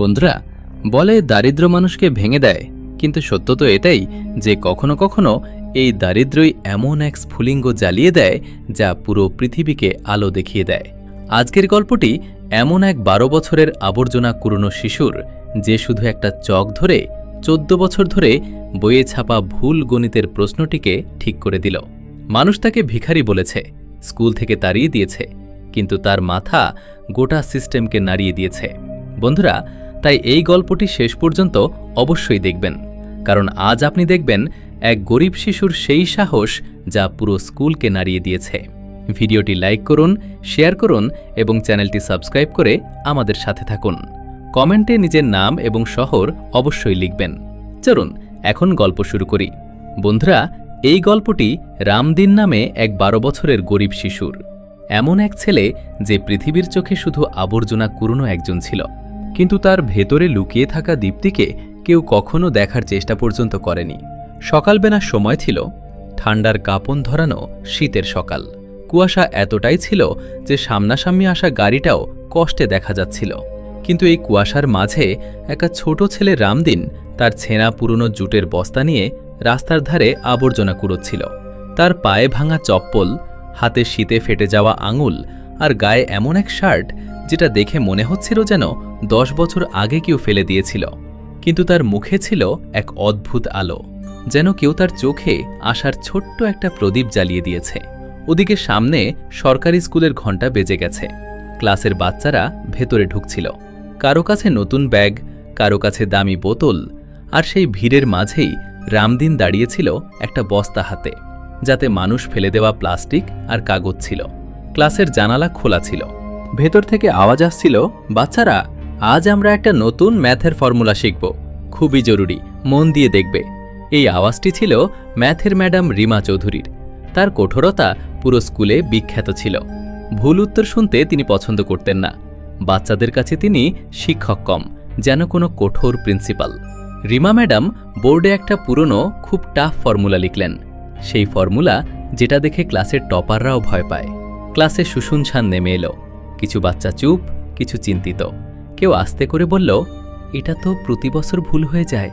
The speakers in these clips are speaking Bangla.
বন্ধুরা, বলে দারিদ্র মানুষকে ভেঙে দেয়, কিন্তু সত্য তো এটাই যে কখনো কখনো এই দারিদ্রই এমন এক স্ফুলিঙ্গ জ্বালিয়ে দেয় যা পুরো পৃথিবীকে আলো দেখিয়ে দেয়। আজকের গল্পটি এমন এক বারো বছরের আবর্জনা কুরনো শিশুর যে শুধু একটা চক ধরে চোদ্দ বছর ধরে বইয়ে ছাপা ভুল গণিতের প্রশ্নটিকে ঠিক করে দিল। মানুষ তাকে ভিখারি বলেছে, স্কুল থেকে তাড়িয়ে দিয়েছে, কিন্তু তার মাথা গোটা সিস্টেমকে নাড়িয়ে দিয়েছে। বন্ধুরা তাই এই গল্পটি শেষ পর্যন্ত অবশ্যই দেখবেন। কারণ আজ আপনি দেখবেন এক গরিব শিশুর সেই সাহস যা পুরো স্কুলকে নাড়িয়ে দিয়েছে। ভিডিওটি লাইক করুন, শেয়ার করুন এবং চ্যানেলটি সাবস্ক্রাইব করে আমাদের সাথে থাকুন। কমেন্টে নিজের নাম এবং শহর অবশ্যই লিখবেন। চলুন, এখন গল্প শুরু করি। বন্ধুরা, এই গল্পটি রামদিন নামে এক বারো বছরের গরিব শিশুর। এমন এক ছেলে যে পৃথিবীর চোখে শুধু আবর্জনা কুরনো একজন ছিল। কিন্তু তার ভেতরে লুকিয়ে থাকা দীপ্তিকে কেউ কখনো দেখার চেষ্টা পর্যন্ত করেনি। সকালবেলার সময় ছিল, ঠান্ডার কাপন ধরানো শীতের সকাল। কুয়াশা এতটাই ছিল যে সামনাসামনি আসা গাড়িটাও কষ্টে দেখা যাচ্ছিল। কিন্তু এই কুয়াশার মাঝে একটা ছোট ছেলে রামদিন তার ছেঁড়া পুরনো জুটের বস্তা নিয়ে রাস্তার ধারে আবর্জনা কুড়োচ্ছিল। তার পায়ে ভাঙা চপ্পল, হাতে শীতে ফেটে যাওয়া আঙুল আর গায়ে এমন এক শার্ট যেটা দেখে মনে হচ্ছিল যেন দশ বছর আগে কেউ ফেলে দিয়েছিল, কিন্তু তার মুখে ছিল এক অদ্ভুত আলো, যেন কেউ তার চোখে আসার ছোট্ট একটা প্রদীপ জ্বালিয়ে দিয়েছে। ওদিকে সামনে সরকারি স্কুলের ঘণ্টা বেজে গেছে। ক্লাসের বাচ্চারা ভেতরে ঢুকছিল। কারও কাছে নতুন ব্যাগ, কারও কাছে দামি বোতল, আর সেই ভিড়ের মাঝেই রামদিন দাঁড়িয়েছিল একটা বস্তা হাতে, যাতে মানুষ ফেলে দেওয়া প্লাস্টিক আর কাগজ ছিল। ক্লাসের জানালা খোলা ছিল। ভেতর থেকে আওয়াজ আসছিল, বাচ্চারা, আজ আমরা একটা নতুন ম্যাথের ফর্মুলা শিখব। খুবই জরুরি, মন দিয়ে দেখবে। এই আওয়াজটি ছিল ম্যাথের ম্যাডাম রিমা চৌধুরীর। তার কঠোরতা পুরো স্কুলে বিখ্যাত ছিল। ভুল উত্তর শুনতে তিনি পছন্দ করতেন না। বাচ্চাদের কাছে তিনি শিক্ষক কম, যেন কোনো কঠোর প্রিন্সিপাল। রিমা ম্যাডাম বোর্ডে একটা পুরনো, খুব টাফ ফর্মুলা লিখলেন। সেই ফর্মুলা, যেটা দেখে ক্লাসের টপাররাও ভয় পায়। ক্লাসে শুশুনছান নেমে এলো। কিছু বাচ্চা চুপ, কিছু চিন্তিত। কেউ আস্তে করে বলল, এটা তো প্রতি বছর ভুল হয়ে যায়,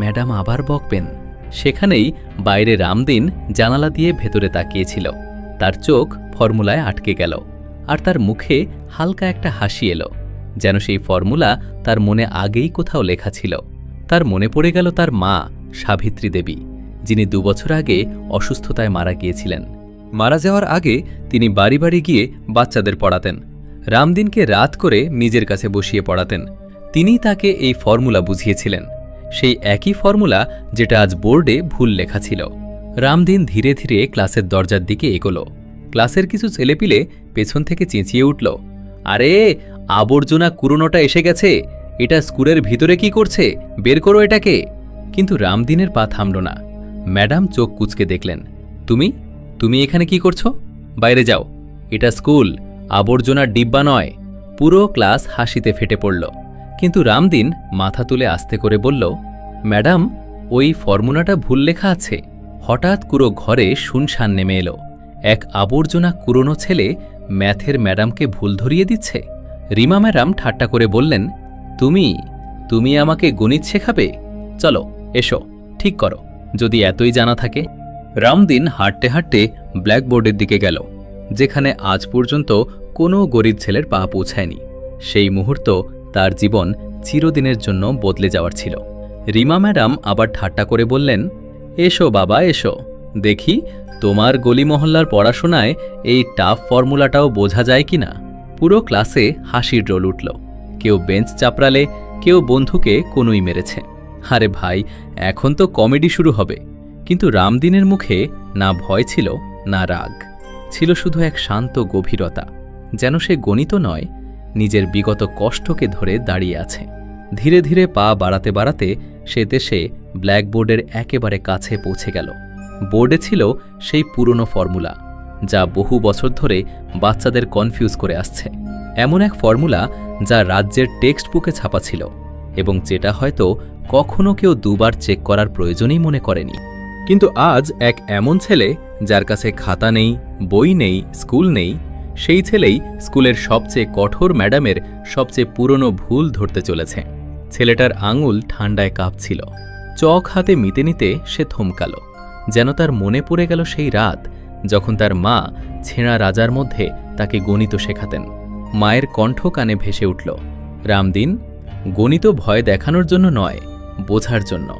ম্যাডাম আবার বকবেন। সেখানেই বাইরে রামদিন জানালা দিয়ে ভেতরে তাকিয়েছিল। তার চোখ ফর্মুলায় আটকে গেল, আর তার মুখে হালকা একটা হাসি এলো, যেন সেই ফর্মুলা তার মনে আগেই কোথাও লেখা ছিল। তার মনে পড়ে গেল তার মা, সাবিত্রী দেবী, যিনি দুবছর আগে অসুস্থতায় মারা গিয়েছিলেন। মারা যাওয়ার আগে তিনি বাড়ি বাড়ি গিয়ে বাচ্চাদের পড়াতেন রামদিনকে রাত করে নিজের কাছে বসিয়ে পড়াতেন। তিনিই তাকে এই ফর্মুলা বুঝিয়েছিলেন। সেই একই ফর্মুলা যেটা আজ বোর্ডে ভুল লেখা ছিল। রামদিন ধীরে ধীরে ক্লাসের দরজার দিকে এগোলো। ক্লাসের কিছু ছেলেপিলে পেছন থেকে চেঁচিয়ে উঠল, আরে, আবর্জনা কুরোনোটা এসে গেছে। এটা স্কুলের ভিতরে কি করছে? বের করো এটাকে। কিন্তু রামদিনের পা থামল না। ম্যাডাম চোখ কুচকে দেখলেন, তুমি? তুমি এখানে কি করছ? বাইরে যাও। এটা স্কুল। আবর্জনার ডিব্বা নয়, পুরো ক্লাস হাসিতে ফেটে পড়ল। কিন্তু রামদিন মাথা তুলে আস্তে করে বলল, ম্যাডাম, ওই ফর্মুলাটা ভুল লেখা আছে। হঠাৎ পুরো ঘরে শুনশান নেমে এলো। এক আবর্জনা কুরনো ছেলে ম্যাথের ম্যাডামকে ভুল ধরিয়ে দিচ্ছে। রিমা ম্যাডাম ঠাট্টা করে বললেন, তুমি তুমি আমাকে গণিত শেখাবে? চলো, এসো, ঠিক করো, যদি এতই জানা থাকে। রামদিন হাঁটতে হাঁটতে ব্ল্যাকবোর্ডের দিকে গেল। যেখানে আজ পর্যন্ত কোনো গরিব ছেলের পা পৌঁছায়নি। সেই মুহূর্ত তার জীবন চিরদিনের জন্য বদলে যাওয়ার ছিল। রিমা ম্যাডাম আবার ঠাট্টা করে বললেন, এসো বাবা, এসো। দেখি তোমার গলি মহল্লার পড়াশোনায় এই টাফ ফর্মুলাটাও বোঝা যায় কি না পুরো ক্লাসে হাসির রোল উঠল। কেউ বেঞ্চ চাপড়ালে, কেউ বন্ধুকে কোনোই মেরেছে। আরে ভাই, এখন তো কমেডি শুরু হবে। কিন্তু রামদিনের মুখে না ভয় ছিল, না রাগ। ছিল শুধু এক শান্ত গভীরতা, যেন সে গণিত নয়, নিজের বিগত কষ্টকে ধরে দাঁড়িয়ে আছে। ধীরে ধীরে পা বাড়াতে বাড়াতে সে দেশে ব্ল্যাকবোর্ডের একেবারে কাছে পৌঁছে গেল। বোর্ডে ছিল সেই পুরনো ফর্মুলা, যা বহু বছর ধরে বাচ্চাদের কনফিউজ করে আসছে। এমন এক ফর্মুলা যা রাজ্যের টেক্সট বুকে ছাপা ছিল, এবং যেটা হয়তো কখনো কেউ দুবার চেক করার প্রয়োজনই মনে করেনি। কিন্তু আজ এক এমন ছেলে যার কাছে খাতা নেই, বই নেই, স্কুল নেই, সেই ছেলেই স্কুলের সবচেয়ে কঠোর ম্যাডামের সবচেয়ে পুরনো ভুল ধরতে চলেছে। ছেলেটার আঙুল ঠান্ডায় কাঁপছিল। চক হাতে মিতে নিতে সে থমকালো। যেন তার মনে পড়ে গেল সেই রাত যখন তার মা ছেঁড়া রাজার মধ্যে তাকে গণিত শেখাতেন। মায়ের কণ্ঠ কানে ভেসে উঠল, রামদিন, গণিত ভয় দেখানোর জন্য নয়, বোঝার জন্য।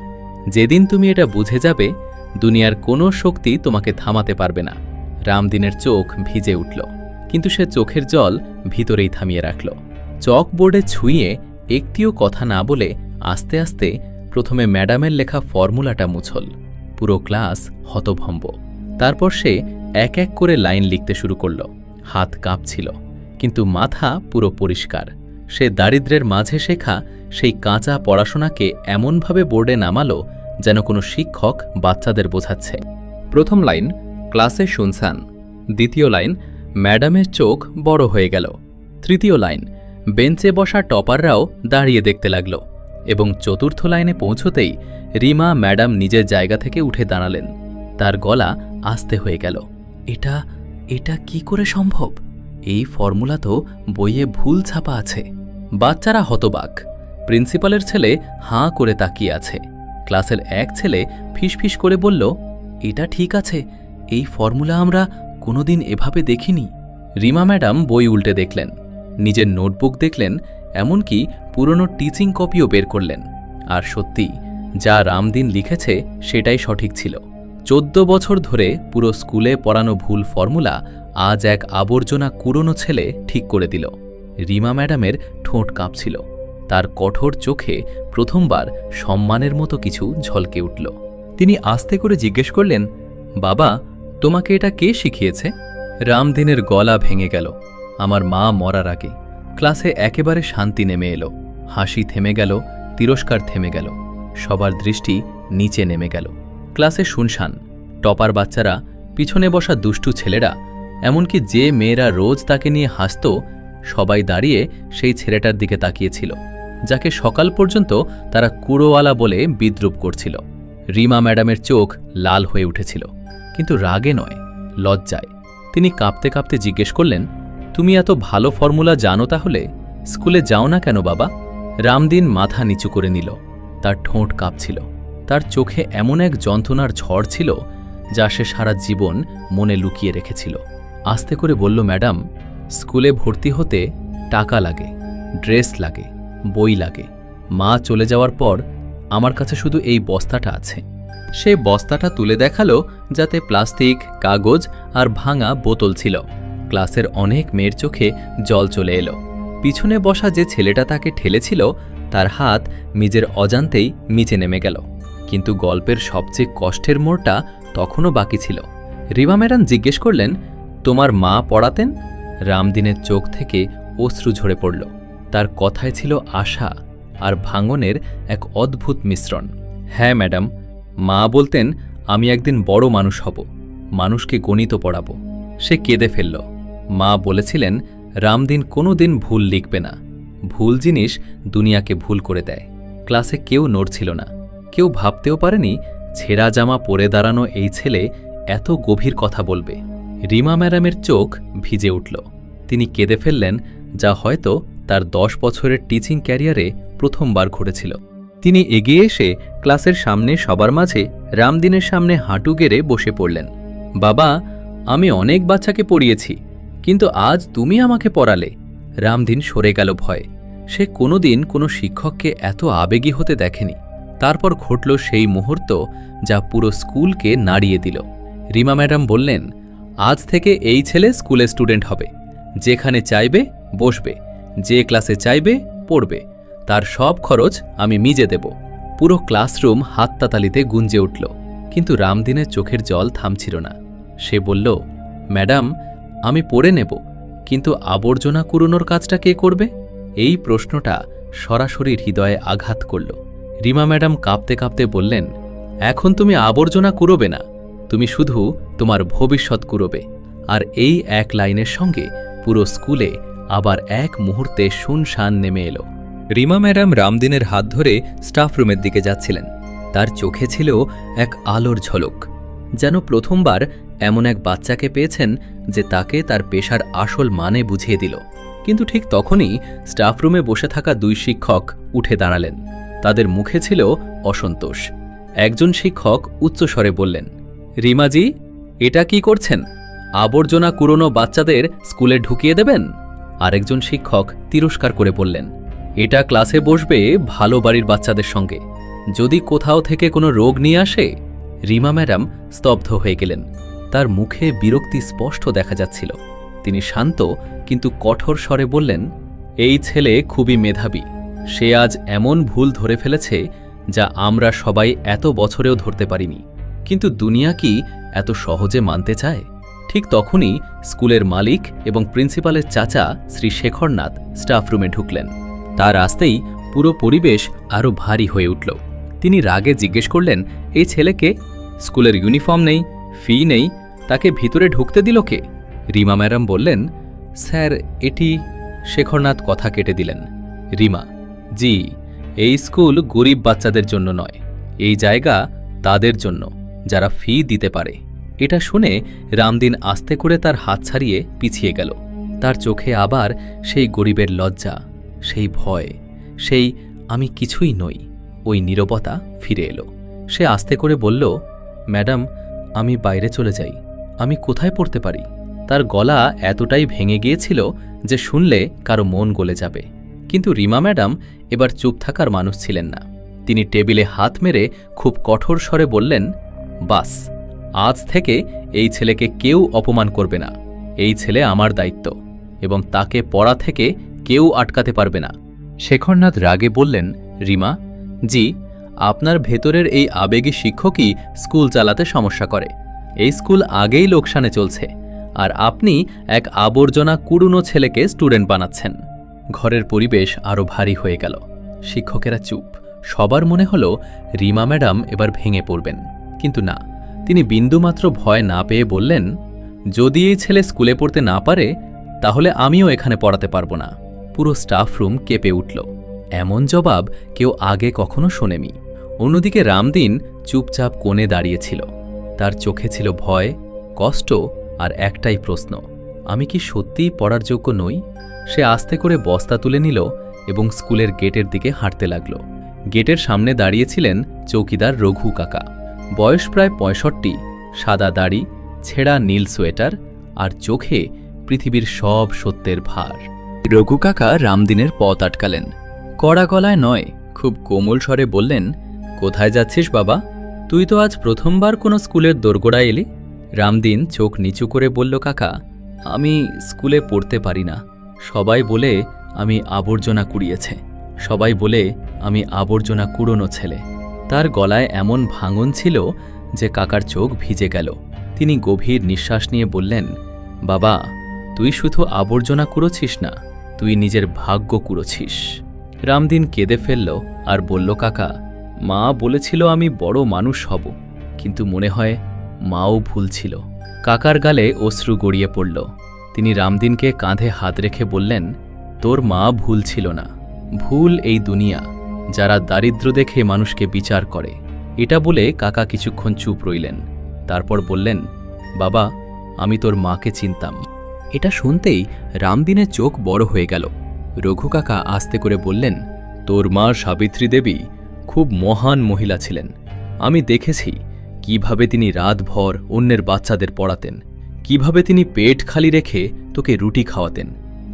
যেদিন তুমি এটা বুঝে যাবে দুনিয়ার কোনো শক্তি তোমাকে থামাতে পারবে না। রামদিনের চোখ ভিজে উঠল, কিন্তু সে চোখের জল ভিতরেই থামিয়ে রাখল। চকবোর্ডে ছুঁয়ে একটিও কথা না বলে আস্তে আস্তে প্রথমে ম্যাডামের লেখা ফর্মুলাটা মুছল। পুরো ক্লাস হতভম্ব। তারপর সে এক এক করে লাইন লিখতে শুরু করল। হাত কাঁপছিল, কিন্তু মাথা পুরো পরিষ্কার। সে দারিদ্র্যের মাঝে শেখা সেই কাঁচা পড়াশোনাকে এমনভাবে বোর্ডে নামালো যেন কোনো শিক্ষক বাচ্চাদের বোঝাচ্ছে। প্রথম লাইন, ক্লাসে শুনসান দ্বিতীয় লাইন, ম্যাডামের চোখ বড় হয়ে গেল। তৃতীয় লাইন, বেঞ্চে বসা টপাররাও দাঁড়িয়ে দেখতে লাগল। এবং চতুর্থ লাইনে পৌঁছতেই রিমা ম্যাডাম নিজের জায়গা থেকে উঠে দাঁড়ালেন। তার গলা আস্তে হয়ে গেল। এটা এটা কি করে সম্ভব? এই ফর্মুলা তো বইয়ে ভুল ছাপা আছে। বাচ্চারা হতবাক। প্রিন্সিপালের ছেলে হাঁ করে তাকিয়ে আছে। ক্লাসের এক ছেলে ফিসফিস করে বলল, এটা ঠিক আছে, এই ফর্মুলা আমরা কোনোদিন এভাবে দেখিনি। রিমা ম্যাডাম বই উল্টে দেখলেন, নিজের নোটবুক দেখলেন, এমনকি পুরনো টিচিং কপিও বের করলেন। আর সত্যি, যা রামদিন লিখেছে সেটাই সঠিক ছিল। চোদ্দ বছর ধরে পুরো স্কুলে পড়ানো ভুল ফর্মুলা আজ এক আবর্জনা কুরনো ছেলে ঠিক করে দিল। রিমা ম্যাডামের ঠোঁট কাঁপছিল। তার কঠোর চোখে প্রথমবার সম্মানের মতো কিছু ঝলকে উঠল। তিনি আস্তে করে জিজ্ঞেস করলেন, বাবা, তোমাকে এটা কে শিখিয়েছে? রামদিনের গলা ভেঙে গেল। আমার মা মরার আগে ক্লাসে একেবারে শান্তি নেমে এলো। হাসি থেমে গেল, তিরস্কার থেমে গেল। সবার দৃষ্টি নিচে নেমে গেল। ক্লাসে শুনশান, টপার বাচ্চারা, পিছনে বসা দুষ্টু ছেলেরা, এমনকি যে মেয়েরা রোজ তাকে নিয়ে হাসত, সবাই দাঁড়িয়ে সেই ছেলেটার দিকে তাকিয়েছিল। যাকে সকাল পর্যন্ত তারা কুড়োওয়ালা বলে বিদ্রুপ করছিল। রিমা ম্যাডামের চোখ লাল হয়ে উঠেছিল, কিন্তু রাগে নয়, লজ্জায়। তিনি কাঁপতে কাঁপতে জিজ্ঞেস করলেন, তুমি এত ভালো ফর্মুলা জানো তাহলে? স্কুলে যাও না কেন বাবা? রামদিন মাথা নিচু করে নিল, তার ঠোঁট কাঁপছিল। তার চোখে এমন এক যন্ত্রণার ঝড় ছিল, যা সে সারা জীবন মনে লুকিয়ে রেখেছিল। আস্তে করে বলল, ম্যাডাম, স্কুলে ভর্তি হতে টাকা লাগে, ড্রেস লাগে বই লাগে। মা চলে যাওয়ার পর আমার কাছে শুধু এই বস্তাটা আছে। সে বস্তাটা তুলে দেখাল যাতে প্লাস্টিক, কাগজ আর ভাঙা বোতল ছিল। ক্লাসের অনেক মেয়ের চোখে জল চলে এলো। পিছনে বসা যে ছেলেটা তাকে ঠেলেছিল, তার হাত নিজের অজান্তেই নিচে নেমে গেল। কিন্তু গল্পের সবচেয়ে কষ্টের মোড়টা তখনও বাকি ছিল। রিমা ম্যাডাম জিজ্ঞেস করলেন, তোমার মা পড়াতেন? রামদিনের চোখ থেকে অশ্রু ঝরে পড়ল। তার কথায় ছিল আশা আর ভাঙনের এক অদ্ভুত মিশ্রণ। হ্যাঁ ম্যাডাম, মা বলতেন, আমি একদিন বড় মানুষ হব, মানুষকে গণিত পড়াবো। সে কেঁদে ফেলল। মা বলেছিলেন, রামদিন কোনো দিন ভুল লিখবে না। ভুল জিনিস দুনিয়াকে ভুল করে দেয়। ক্লাসে কেউ নড়ছিল না। কেউ ভাবতেও পারেনি, ছেঁড়া জামা পরে দাঁড়ানো এই ছেলে এত গভীর কথা বলবে। রিমা ম্যাডামের চোখ ভিজে উঠল। তিনি কেঁদে ফেললেন, যা হয়তো তার দশ বছরের টিচিং ক্যারিয়ারে প্রথমবার ঘটেছিল। তিনি এগিয়ে এসে ক্লাসের সামনে সবার মাঝে রামদিনের সামনে হাঁটু গেড়ে বসে পড়লেন। বাবা, আমি অনেক বাচ্চাকে পড়িয়েছি, কিন্তু আজ তুমি আমাকে পড়ালে। রামদিন সরে গেল ভয়ে। সে কোনোদিন কোনো শিক্ষককে এত আবেগী হতে দেখেনি। তারপর ঘটল সেই মুহূর্ত যা পুরো স্কুলকে নাড়িয়ে দিল। রিমা ম্যাডাম বললেন, আজ থেকে এই ছেলে স্কুলে স্টুডেন্ট হবে। যেখানে চাইবে, বসবে। যে ক্লাসে চাইবে, পড়বে। তার সব খরচ আমি মিজে দেব। পুরো ক্লাসরুম হাততাতালিতে গুঞ্জে উঠল। কিন্তু রামদিনের চোখের জল থামছিল না। সে বলল, ম্যাডাম, আমি পড়ে নেব, কিন্তু আবর্জনা কুড়োনোর কাজটা কে করবে? এই প্রশ্নটা সরাসরি হৃদয়ে আঘাত করল। রিমা ম্যাডাম কাঁপতে কাঁপতে বললেন, এখন তুমি আবর্জনা কুড়োবে না, তুমি শুধু তোমার ভবিষ্যৎ কুড়োবে। আর এই এক লাইনের সঙ্গে পুরো স্কুলে আবার এক মুহূর্তে শুনশান নেমে এলো। রিমা ম্যাডাম রামদিনের হাত ধরে স্টাফ রুমের দিকে যাচ্ছিলেন। তার চোখে ছিল এক আলোর ঝলক, যেন প্রথমবার এমন এক বাচ্চাকে পেয়েছেন যে তাকে তার পেশার আসল মানে বুঝিয়ে দিল। কিন্তু ঠিক তখনই স্টাফ রুমে বসে থাকা দুই শিক্ষক উঠে দাঁড়ালেন। তাদের মুখে ছিল অসন্তোষ। একজন শিক্ষক উচ্চস্বরে বললেন, রিমাজি, এটা কি করছেন? আবর্জনা কুড়োনো বাচ্চাদের স্কুলে ঢুকিয়ে দেবেন? আরেকজন শিক্ষক তিরস্কার করে বললেন, এটা ক্লাসে বসবে ভালো বাড়ির বাচ্চাদের সঙ্গে। যদি কোথাও থেকে কোনো রোগ নিয়ে আসে? রিমা ম্যাডাম স্তব্ধ হয়ে গেলেন। তার মুখে বিরক্তি স্পষ্ট দেখা যাচ্ছিল। তিনি শান্ত কিন্তু কঠোর স্বরে বললেন, এই ছেলে খুবই মেধাবী। সে আজ এমন ভুল ধরে ফেলেছে যা আমরা সবাই এত বছরেও ধরতে পারিনি। কিন্তু দুনিয়া কি এত সহজে মানতে চায়? ঠিক তখনই স্কুলের মালিক এবং প্রিন্সিপালের চাচা শ্রী শেখরনাথ স্টাফ রুমে ঢুকলেন। তার আসতেই পুরো পরিবেশ আরও ভারী হয়ে উঠল। তিনি রাগে জিজ্ঞেস করলেন, এই ছেলেকে স্কুলের ইউনিফর্ম নেই ফি নেই, তাকে ভিতরে ঢুকতে দিল কে? রিমা ম্যাডাম বললেন, স্যার, এটি শেখরনাথ কথা কেটে দিলেন। রিমা, জি, এই স্কুল গরিব বাচ্চাদের জন্য নয়, এই জায়গা তাদের জন্য, যারা ফি দিতে পারে। এটা শুনে রামদিন আস্তে করে তার হাত ছাড়িয়ে পিছিয়ে গেল। তার চোখে আবার সেই গরিবের লজ্জা, সেই ভয়, সেই আমি কিছুই নই, ওই নীরবতা ফিরে এলো। সে আস্তে করে বলল, ম্যাডাম, আমি বাইরে চলে যাই। আমি কোথায় পড়তে পারি? তার গলা এতটাই ভেঙে গিয়েছিল যে শুনলে কারও মন গলে যাবে। কিন্তু রিমা ম্যাডাম এবার চুপ থাকার মানুষ ছিলেন না। তিনি টেবিলে হাত মেরে খুব কঠোর স্বরে বললেন, বাস আজ থেকে এই ছেলেকে কেউ অপমান করবে না। এই ছেলে আমার দায়িত্ব এবং তাকে পড়া থেকে কেউ আটকাতে পারবে না। শেখরনাথ রাগে বললেন, রিমা, জি, আপনার ভেতরের এই আবেগী শিক্ষকই স্কুল চালাতে সমস্যা করে। এই স্কুল আগেই লোকসানে চলছে আর আপনি এক আবর্জনা কুড়ুনো ছেলেকে স্টুডেন্ট বানাচ্ছেন। ঘরের পরিবেশ আরও ভারী হয়ে গেল। শিক্ষকেরা চুপ। সবার মনে হলো, রিমা ম্যাডাম এবার ভেঙে পড়বেন। কিন্তু না তিনি বিন্দুমাত্র ভয় না পেয়ে বললেন, যদি এই ছেলে স্কুলে পড়তে না পারে, তাহলে আমিও এখানে পড়াতে পারব না। পুরো স্টাফ রুম কেঁপে উঠল। এমন জবাব কেউ আগে কখনো শোনেনি। অন্যদিকে রামদিন চুপচাপ কোণে দাঁড়িয়েছিল। তার চোখে ছিল ভয়, কষ্ট আর একটাই প্রশ্ন, আমি কি সত্যিই পড়ার যোগ্য নই? সে আস্তে করে বস্তা তুলে নিল এবং স্কুলের গেটের দিকে হাঁটতে লাগল। গেটের সামনে দাঁড়িয়েছিলেন চৌকিদার রঘু কাকা। বয়স প্রায় পঁয়ষট্টি, সাদা দাড়ি, ছেঁড়া নীল সোয়েটার আর চোখে পৃথিবীর সব সত্যের ভার। রঘু কাকা রামদিনের পথ আটকালেন। কড়া গলায় নয়, খুব কোমল স্বরে বললেন, কোথায় যাচ্ছিস বাবা? তুই তো আজ প্রথমবার কোনো স্কুলের দোরগোড়ায় এলি? রামদিন চোখ নিচু করে বলল, কাকা, আমি স্কুলে পড়তে পারি না। সবাই বলে আমি আবর্জনা কুড়িয়েছে। সবাই বলে আমি আবর্জনা কুড়োনো ছেলে। তার গলায় এমন ভাঙন ছিল যে কাকার চোখ ভিজে গেল। তিনি গভীর নিঃশ্বাস নিয়ে বললেন, বাবা, তুই শুধু আবর্জনা কুড়োছিস না, তুই নিজের ভাগ্য কুড়োছিস রামদিন কেঁদে ফেলল আর বলল, কাকা, মা বলেছিল আমি বড় মানুষ হব, কিন্তু মনে হয় মাও ভুল ছিল। কাকার গালে অশ্রু গড়িয়ে পড়ল। তিনি রামদিনকে কাঁধে হাত রেখে বললেন, তোর মা ভুল ছিল না, ভুল এই দুনিয়া। যারা দারিদ্র দেখে মানুষকে বিচার করে। এটা বলে কাকা কিছুক্ষণ চুপ রইলেন। তারপর বললেন, বাবা, আমি তোর মাকে চিনতাম। এটা শুনতেই রামদিনের চোখ বড় হয়ে গেল। রঘু কাকা আস্তে করে বললেন, তোর মা সাবিত্রী দেবী খুব মহান মহিলা ছিলেন। আমি দেখেছি কীভাবে তিনি রাতভর অন্যের বাচ্চাদের পড়াতেন, কীভাবে তিনি পেট খালি রেখে তোকে রুটি খাওয়াতেন,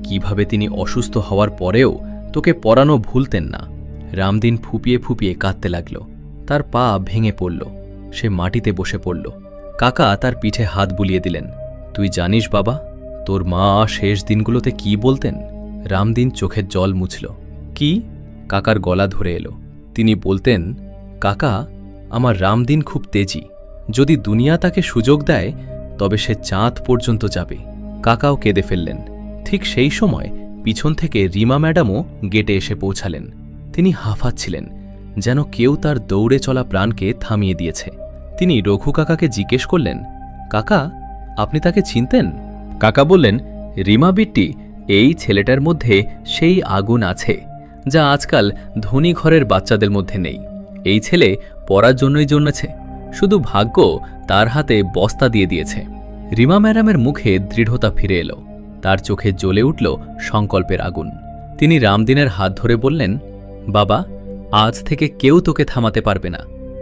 কীভাবে তিনি অসুস্থ হওয়ার পরেও তোকে পড়ানো ভুলতেন না। রামদিন ফুপিয়ে ফুপিয়ে কাঁদতে লাগল। তার পা ভেঙে পড়ল। সে মাটিতে বসে পড়ল। কাকা তার পিঠে হাত বুলিয়ে দিলেন, তুই জানিস বাবা, তোর মা শেষ দিনগুলোতে কি বলতেন? রামদিন চোখের জল মুছল। কি? কাকার গলা ধরে এলো। তিনি বলতেন, কাকা, আমার রামদিন খুব তেজি। যদি দুনিয়া তাকে সুযোগ দেয়, তবে সে চাঁদ পর্যন্ত যাবে। কাকাও কেঁদে ফেললেন। ঠিক সেই সময় পিছন থেকে রিমা ম্যাডামও গেটে এসে পৌঁছালেন। তিনি হাঁফাচ্ছিলেন যেন কেউ তার দৌড়ে চলা প্রাণকে থামিয়ে দিয়েছে। তিনি রঘু কাকাকে জিজ্ঞেস করলেন, কাকা, আপনি তাকে চিনতেন? কাকা বললেন, রিমা বিট্টি, এই ছেলেটার মধ্যে সেই আগুন আছে, যা আজকাল ধনী ঘরের বাচ্চাদের মধ্যে নেই। এই ছেলে পড়ার জন্যই জন্মেছে, শুধু ভাগ্য তার হাতে বস্তা দিয়ে দিয়েছে। রিমা ম্যাডামের মুখে দৃঢ়তা ফিরে এলো। তার চোখে জ্বলে উঠল সংকল্পের আগুন। তিনি রামদিনের হাত ধরে বললেন বাবা, আজ থেকে কেউ তোকে থামাতে পারবে না।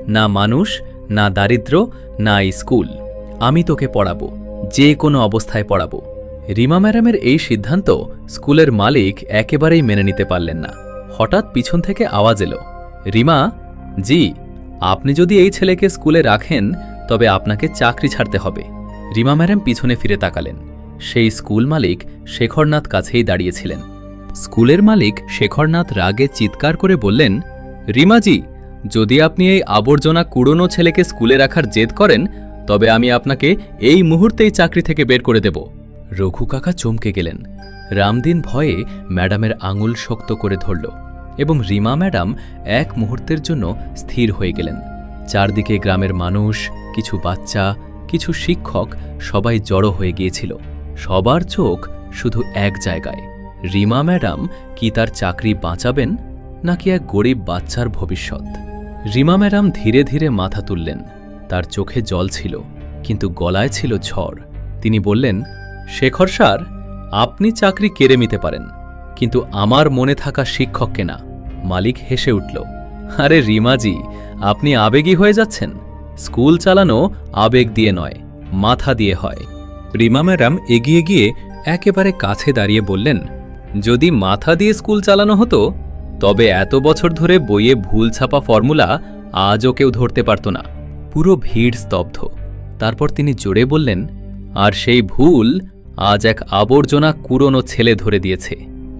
না মানুষ, না দারিদ্র, না স্কুল। আমি তোকে পড়াবো, যে কোনো অবস্থায় পড়াবো। রিমা ম্যাডামের এই সিদ্ধান্ত স্কুলের মালিক একেবারেই মেনে নিতে পারলেন না। হঠাৎ পিছন থেকে আওয়াজ এলো। রিমা, জি, আপনি যদি এই ছেলেকে স্কুলে রাখেন, তবে আপনাকে চাকরি ছাড়তে হবে। রিমা ম্যাডাম পিছনে ফিরে তাকালেন। সেই স্কুল মালিক শেখরনাথ কাছেই দাঁড়িয়েছিলেন। স্কুলের মালিক শেখরনাথ রাগে চিৎকার করে বললেন, রিমাজি, যদি আপনি এই আবর্জনা কুড়োনো ছেলেকে স্কুলে রাখার জেদ করেন, তবে আমি আপনাকে এই মুহূর্তেই চাকরি থেকে বের করে দেব। রঘু কাকা চমকে গেলেন। রামদিন ভয়ে ম্যাডামের আঙুল শক্ত করে ধরল এবং রিমা ম্যাডাম এক মুহূর্তের জন্য স্থির হয়ে গেলেন। চারদিকে গ্রামের মানুষ, কিছু বাচ্চা, কিছু শিক্ষক সবাই জড়ো হয়ে গিয়েছিল। সবার চোখ শুধু এক জায়গায়। রিমা ম্যাডাম কি তার চাকরি বাঁচাবেন নাকি এক গরিব বাচ্চার ভবিষ্যৎ? রিমা ম্যাডাম ধীরে ধীরে মাথা তুললেন। তার চোখে জল ছিল, কিন্তু গলায় ছিল ঝড়। তিনি বললেন, শেখর স্যার, আপনি চাকরি কেড়ে নিতে পারেন, কিন্তু আমার মনে থাকা শিক্ষককে না মালিক হেসে উঠল, আরে রিমাজি, আপনি আবেগী হয়ে যাচ্ছেন। স্কুল চালানো আবেগ দিয়ে নয়, মাথা দিয়ে হয়। রিমা ম্যাডাম এগিয়ে গিয়ে একেবারে কাছে দাঁড়িয়ে বললেন যদি মাথা দিয়ে স্কুল চালানো হতো, তবে এত বছর ধরে বইয়ে ভুল ছাপা ফর্মুলা আজও কেউ ধরতে পারত না। পুরো ভিড় স্তব্ধ। তারপর তিনি জোরে বললেন, আর সেই ভুল আজ এক আবর্জনা কুরনো ছেলে ধরে দিয়েছে।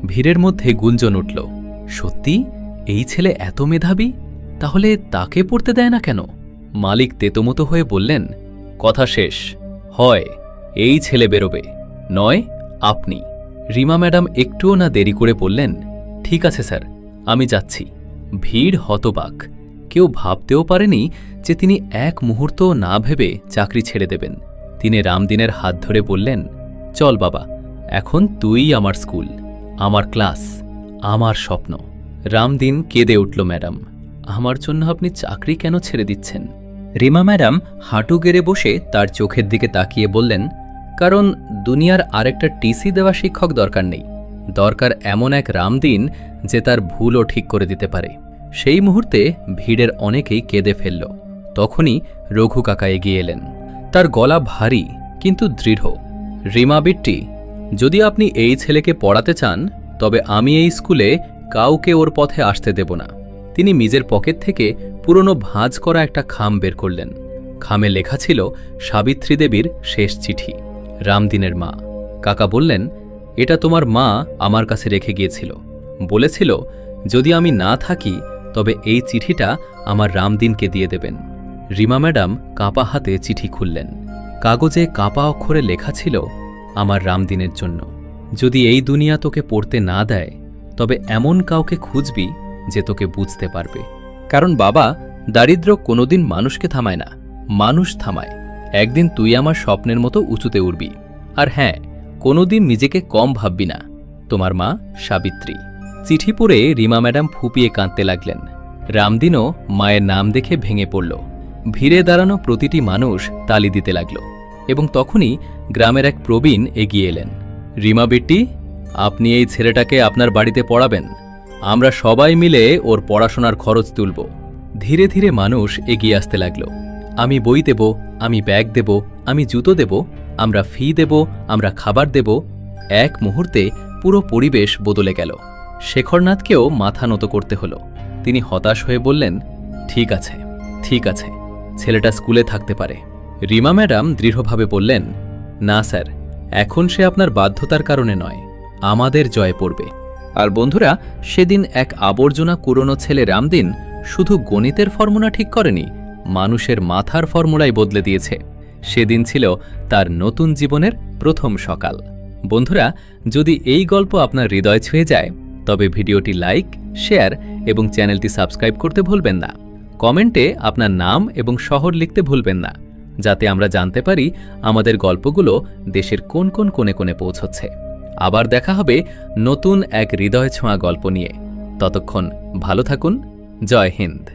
ভিড়ের মধ্যে গুঞ্জন উঠল, সত্যি? এই ছেলে এত মেধাবী? তাহলে তাকে পড়তে দেয় না কেন? মালিক তেতমতো হয়ে বললেন, কথা শেষ। হয়, এই ছেলে বেরোবে। নয়, আপনি। রিমা ম্যাডাম একটুও না দেরি করে বললেন, ঠিক আছে স্যার, আমি যাচ্ছি। ভিড় হতবাক। কেউ ভাবতেও পারেনি যে তিনি এক মুহূর্ত না ভেবে চাকরি ছেড়ে দেবেন। তিনি রামদিনের হাত ধরে বললেন, চল বাবা, এখন তুই আমার স্কুল, আমার ক্লাস, আমার স্বপ্ন। রামদিন কেঁদে উঠল ম্যাডাম, আমার জন্য আপনি চাকরি কেন ছেড়ে দিচ্ছেন? রিমা ম্যাডাম হাঁটু গেড়ে বসে তার চোখের দিকে তাকিয়ে বললেন, কারণ দুনিয়ার আরেকটা টিসি দেওয়া শিক্ষক দরকার নেই। দরকার এমন এক রামদিন যে তার ভুলও ঠিক করে দিতে পারে। সেই মুহূর্তে ভিড়ের অনেকেই কেঁদে ফেলল। তখনই রঘু কাকা এগিয়ে এলেন। তার গলা ভারী, কিন্তু দৃঢ়। রিমা বিট্টি, যদি আপনি এই ছেলেকে পড়াতে চান, তবে আমি এই স্কুলে কাউকে ওর পথে আসতে দেব না। তিনি নিজের পকেট থেকে পুরনো ভাঁজ করা একটা খাম বের করলেন। খামে লেখা ছিল সাবিত্রী দেবীর শেষ চিঠি। রামদিনের মা। কাকা বললেন, এটা তোমার মা আমার কাছে রেখে গিয়েছিল। বলেছিল, যদি আমি না থাকি, তবে এই চিঠিটা আমার রামদিনকে দিয়ে দেবেন। রিমা ম্যাডাম কাঁপা হাতে চিঠি খুললেন। কাগজে কাঁপা অক্ষরে লেখা ছিল, আমার রামদিনের জন্য। যদি এই দুনিয়া তোকে পড়তে না দেয়, তবে এমন কাউকে খুঁজবি যে তোকে বুঝতে পারবে। কারণ বাবা দারিদ্র কোনোদিন মানুষকে থামায় না। মানুষ থামায়। একদিন তুই আমার স্বপ্নের মতো উঁচুতে উঠবি আর হ্যাঁ কোনোদিন নিজেকে কম ভাববি না। তোমার মা, সাবিত্রী। চিঠি পড়ে রিমা ম্যাডাম ফুপিয়ে কাঁদতে লাগলেন। রামদিনও মায়ের নাম দেখে ভেঙে পড়ল। ভিড়ে দাঁড়ানো প্রতিটি মানুষ তালি দিতে লাগল। এবং তখনই গ্রামের এক প্রবীণ এগিয়ে এলেন। রিমা বেট্টি, আপনি এই ছেলেটাকে আপনার বাড়িতে পড়াবেন। আমরা সবাই মিলে ওর পড়াশোনার খরচ তুলব। ধীরে ধীরে মানুষ এগিয়ে আসতে লাগল। আমি বই দেব, আমি ব্যাগ দেব, আমি জুতো দেব, আমরা ফি দেব, আমরা খাবার দেব। এক মুহূর্তে পুরো পরিবেশ বদলে গেল। শেখরনাথকেও মাথা নত করতে হলো। তিনি হতাশ হয়ে বললেন, ঠিক আছে ঠিক আছে, ছেলেটা স্কুলে থাকতে পারে। রিমা ম্যাডাম দৃঢ়ভাবে বললেন, না স্যার, এখন সে আপনার বাধ্যতার কারণে নয়, আমাদের জয় পড়বে। আর বন্ধুরা, সেদিন এক আবর্জনা কুরনো ছেলে রামদিন শুধু গণিতের ফর্মুলা ঠিক করেনি মানুষের মাথার ফর্মুলাই বদলে দিয়েছে। সেদিন ছিল তার নতুন জীবনের প্রথম সকাল। বন্ধুরা, যদি এই গল্প আপনার হৃদয় ছুঁয়ে যায়, তবে ভিডিওটি লাইক, শেয়ার এবং চ্যানেলটি সাবস্ক্রাইব করতে ভুলবেন না। কমেন্টে আপনার নাম এবং শহর লিখতে ভুলবেন না, যাতে আমরা জানতে পারি আমাদের গল্পগুলো দেশের কোন কোন কোণে কোণে পৌঁছচ্ছে। আবার দেখা হবে নতুন এক হৃদয় ছোঁয়া গল্প নিয়ে। ততক্ষণ ভালো থাকুন। জয় হিন্দ।